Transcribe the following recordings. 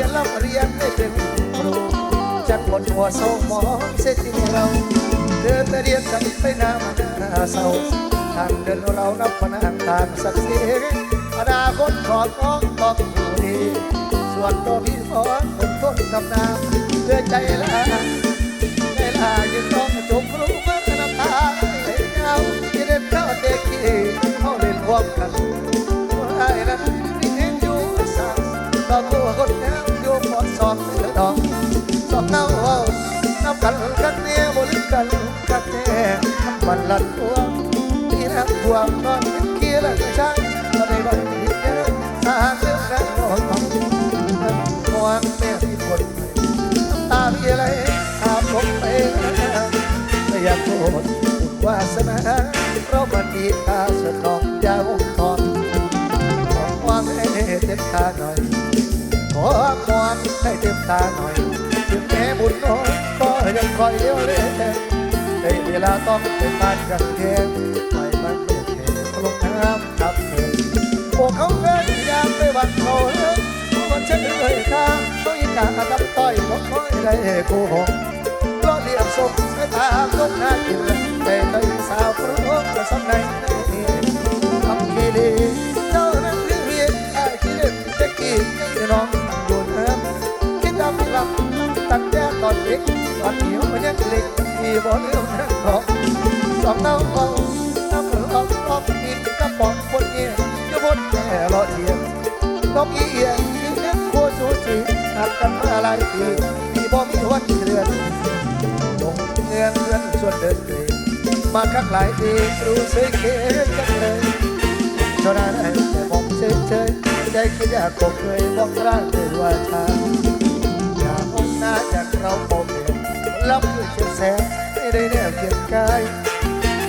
รียนรับเรียนได้เป็นครูจัดบนหัวโซมองเส้นที่เรา เดินไปเรียนกันไปหน้ามันหน้าเศร้าทางเดินเรานับพนันทางสักดิ์ศรีอนาคตขอน้องบอกอยู่ดีส่วนตัวพี่ขอคนต้นทำนาเพื่อใจลาใจลายังต้องจมรู้เมื่อน้ำตาไหลยาวที่เด็ดเท่าเด็กที่เขาเล่นรวมกันไอ้นั้นนี่เห็นอยู่สั่งต่อตัวคนแนวอยู่ สอบเสือดอกสอบเน่าเอาน้ำกันกันเนี่ยบริกันกันแน่มันลันตัวนี่นะพวงนอนเป็นเกียร์และช่างก็ได้บังคิดเยอะสาเรื่องนั้นนอนของมองแม่ที่คนน้ำตาพี่อะไรอาบลงไปไม่อยากโทษบุญวาสนาเพราะมันดีตาสนองยาวงทอนขอความให้เต็มตาหน่อย อความให้เต็มตาหน่อยถึงแม้บุญน้อยก็ยังคอยเลี้ยวเล่นในเวลาต้องเป็นบ้านกันเทงไปมันไม่เทลงน้ำทับเธอพวกเขาเกินยามไปวันเขาเลิกเพราะวันฉันเลยข้าต้องอีกาทับต้อยเพราะคอยได้โกหก ย่ตอนเด็กตอนเหนียวมันยังเล็กที่บ่เลี้ยวนั่งรอสองเต้าเบาน้ำมันออกออกกินกระป๋องบนเงี้ยจะบนแก่รอเทียมนกอีเอียงยิ่งนักโคจูจีหักกันมาหลายปีที่บ่มีวันเดือนลงเงินเงินส่วนเดินเกรมาคักหลายปีรู้สึกเข็นจังเลยเท่านั้นเองแต่มองเฉยเฉยๆใจคิดอยากคงเคยบอกร่างเลยว่าชา จากเราโมเปลี่ยนรับด้วยเชียแสงไม่ได้แนวเกียงกาย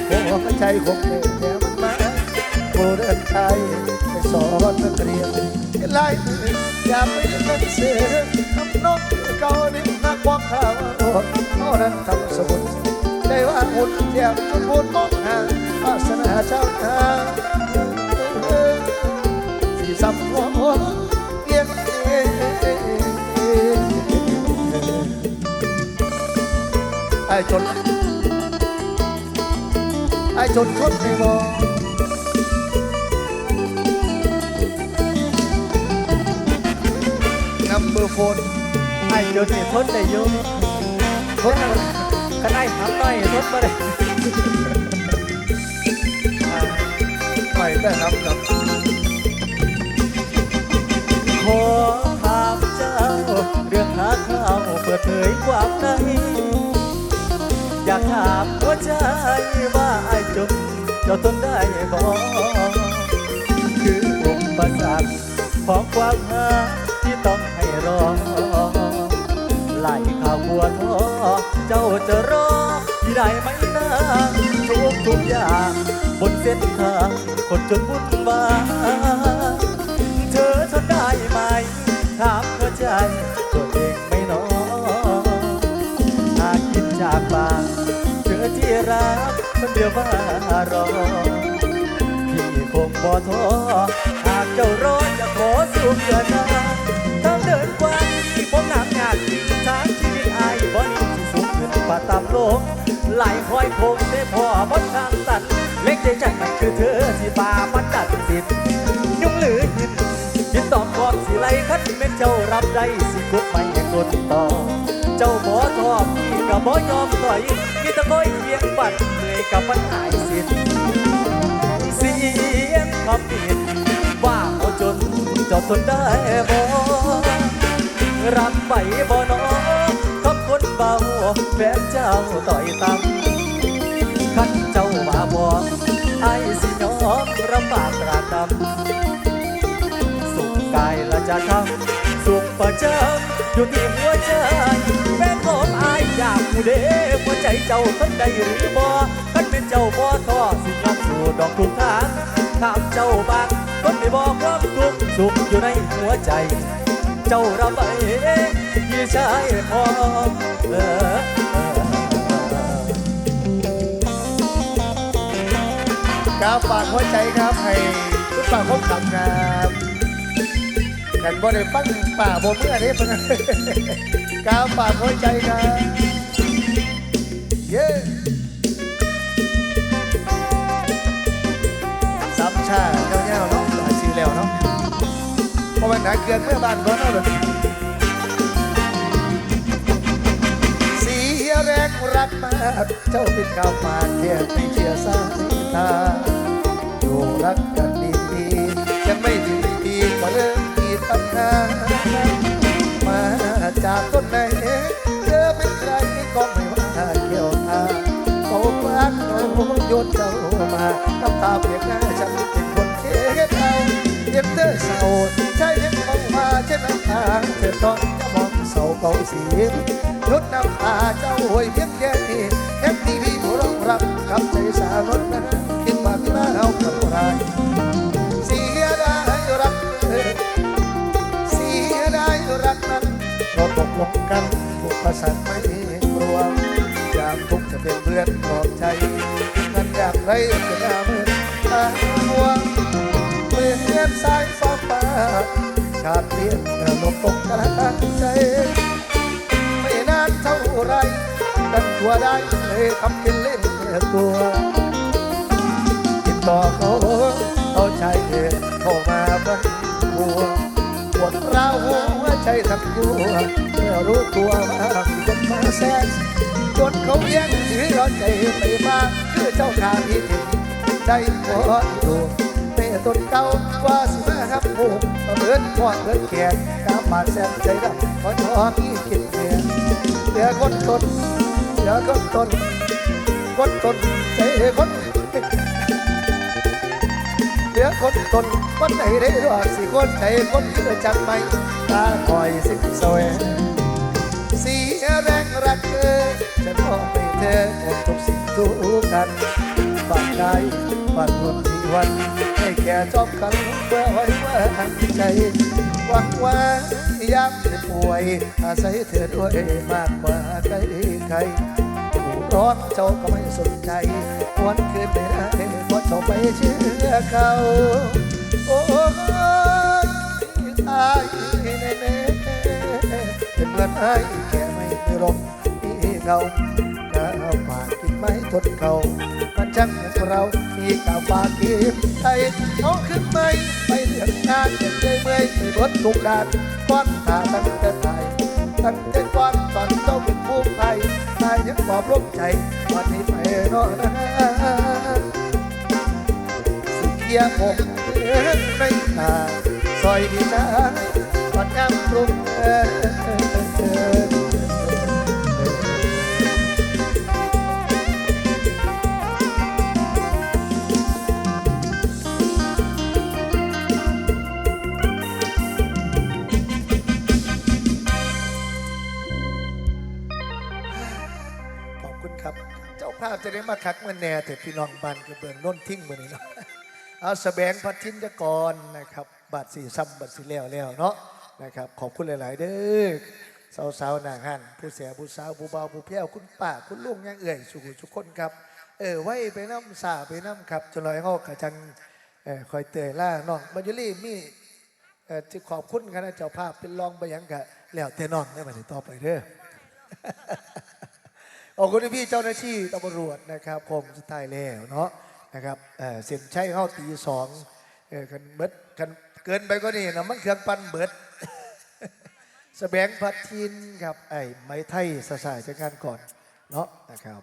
หัวใจคงเดินแต่มันมาโบเดินไทยไปสอนนักเรียนไล่มืออย่าไปเล่นเสือทำน้งเก่านี่นักบอกข่าวโอ้เท่านั้นทำสมุนได้ว่าหุ่นเทียมจนพูดมองห่างวาสนาเจ้าทา ไอ้จนไอ้จนคนไม่มองนัมเบอร์โฟนไอ้เดี๋ยวนี้ทนได้อยู่ทนคันไอ้ทำน้อยทนมาได้ไม่แต่นับนับขอถามเจ้าเรื่องหาข้าวเปิดเผยความในอยากถามหัวใจว่าไอ้จนเจ้าทนได้บ่คืออุปสรรคของความหาที่ต้องให้รอไหลข้าวบัวท้อเจ้าจะรอที่ได้ไหมนะทุกทุกอย่างบนเส้นทางคนจนบุญ รักคนเดียวว่ารอพี่คงบ่ท้อหากเจ้ารอจะขอสู้เพื่อนาทางเดินกว้างที่ผมหนักงานทางชีวิตอายบ่นิ่งที่สูงขึ้นกว่าตามโลกไหลคอยคงได้พอบนทางตัดเล็กใจจัดมันคือเธอที่ป่ามันดัดสิทธิ์ เจ้ารับได้สิกดไม่กดต่อ เจ้าบ่ทอบพี่ก็บ่ยอมถอยมีตะก้อยเพียงบัดเหนื่อยกับปัญหาสิทธิ์เสียงคำผิดว่าเอาจนเจ้าทนได้บ่รับไปบ่นอคำคนเบาแฟนเจ้าต่อยตำขันเจ้าว่าบ่ไอ้สิยอมรับปากตราดำสุขกายละจะทำ สุขประจำอยู่ที่หัวใจแฟนของอายอยากผู้เดหัวใจเจ้าทนได้หรือบ่คันเป็นเจ้าบ่ท้อสิยอมสู่ดอกทุกทางถามเจ้าบ้างคนไม่บอกความทุกข์สุขอยู่ในหัวใจ เจ้ารับไปพี่ชายพอเออครับฝากหัวใจครับให้ทุกฝากพบกับครับ กันบ่ได้ฟังป่าบ่เมื่อเด้พะนะกาวป่ากหัวใจกันเย้สามชาเงี้ยวๆเนาะหลายสีแล้วเนาะเพราะมันหนาเกินเมื่อบ้านบ่เนาะเด้อเสียแรงรักมากเจ้าเป็นกาวปากแค่ไม่เชื่อสายตาอยู่รักกันดีๆยังไม่ถึง จากต้นไหนเธอเป็นใครก็ไม่ว่าเกี่ยวทาเขากลางเขาโยนเจ้ามาน้ำตาเปียกหน้าฉันเป็นคนเค็ดเอาเย็บเธอเศร้าใช่เห็นมองมาเช่นน้ำตาเธอตอนจะมองเศร้าเก่าสีลดน้ำตาเจ้าหวยเพียงแค่นี้แค่ทีวีหัวเราะรับกับใจสาวรถนะ ผูกประสานไม่กลัวอยากทุกข์จะเป็นเพื่อนปลอบใจนั้นอยากไรจะหน้ามือตาหัวเมื่อเงินสายฟ้าฟ้าขาดเลียนกระลบตกกระใจ ไม่นานเท่าไรกันตัวได้เลยทำเป็นเล่นตัวติดต่อเขาเอาใจเข้ามาบันหัว วดร้าวหัวใจทั้งตัวเมื่อรู้ตัวว่ามีคนมาแทรกจนเขาแย่งถือเอาใจไปมาคือเจ้าขางที่ถิ่นใจพอดูเม่ต้นเก่ากว่าสิมาหับผูกเบิดพอดเบิดแขนกาปากแสบใจดำขอจอมีกินเมียเหลือคนตนเหลือคนตนคนตนใจคน คนตนคนไหนได้รอดสิคนใจคนเพื่อจังไม่ตาคอยสิสวยสีแรงรักเธอฉันมอบให้เธอหมดทุกสิ่งทุกกันบางกายบางวันที่วันให้แก่จอบกันเพื่อไว้ว่าใจหวังว่ายามเจ็บป่วยอาศัยเธอด้วยมากกว่าใครใคร ร้อนเจ้าก็ไม่สนใจวันคืนไม่ได้เพราะเจ้าไปเชื่อเขาโอ้ยตายแน่ๆเป็นเงินให้แค่ไม่มีลมมีเงาก้าวปากกินไม้ทนเขามันช่างเหมือนเรามีก้าวปากกินไทยเอาขึ้นไม่ไปเรื่องงานเจ็บใจเมื่อยไปบดทุกดานก้อนตาตั้งแต่ไทยตั้งแต่ก่อนตอนเจ้าเป็น ตายยังบร่มใจวันนี้ไปนอนนะสิเกียร์ผมในตาซอยดีนา จ้าจะได้มาคักเมื่อแน่แต่พี่น้องบ้านกระเบื้องน้นทิ้งมานี่เนาะเอาสแสบงพัทินจกรนะครับบาทสี่ซ้ำบาทสี่แล้วแล้วเนาะนะครับขอบคุณหลาย ๆ เด้อสาวๆนางหันผู้เสียผู้สาวผู้เบาผู้เพี้ยวคุณป้าคุณลุงยังเอื่อยสุขทุกคนครับเออไว้ไปน้ำสาไปน้ำครับจนลอยหอกระจังเออคอยเตยล่าน้องบัญยุรีมีเออที่ขอบคุณคณะเจ้าภาพเป็นรองไปยังกะแล้วแต่น้องได้มาต่อไปเด้อ อบคุณพี่เจ้าหน้าที่ตำรวจนะครับผมสุดท้ายแล้วเนาะนะครับเออเส้นใช้เข้าตีสองเออกันเบิดกันเกินไปก็นี่นะมันเครื่องปั้นเบิดสแสบงพัดทินครับไอ้ไม้ไทยสสายจากงานก่อนเนาะนะครับ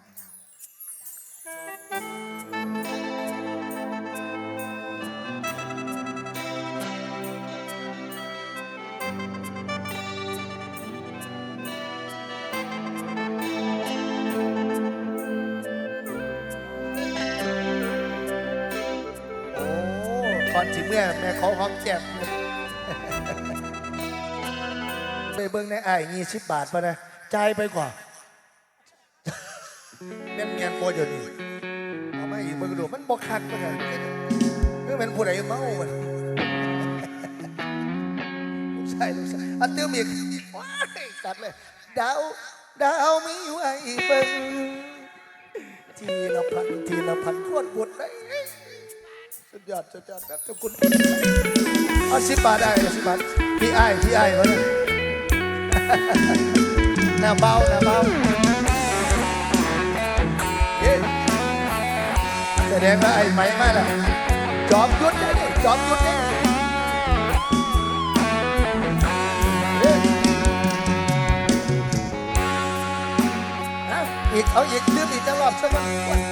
อนสิเมื่อแม่เขาหอมแก้มไปเบิ่งในไอ้ยี่สิบบาทปะนะใจไปกว่าเงินเงินโมเดี๋ยวนี้เอามาอีกเบิ่งดูมันบกคักปะเนี่ยเมื่อเป็นผู้ใดเมาอะลูกชายลูกชายอันเติมอีกว้ายตัดเลยดาวดาวมีไว้เบิ่งทีละพันทีละพันโคตรบุญเลย ยอดสุดยอดแบบทุกคนเอาสิบบาทได้สิบบาทพี่ไอ้พี่ไอ้ายวะเนี่ยหน้าเบาหน้าเบาเฮ้แสดงว่าไอ้ไหมมาแล้วจอมยุทธได้ดิจอมยุทธได้เฮ้ยเอาอีกเอาอีกลืมอีกจะรอบสักวัน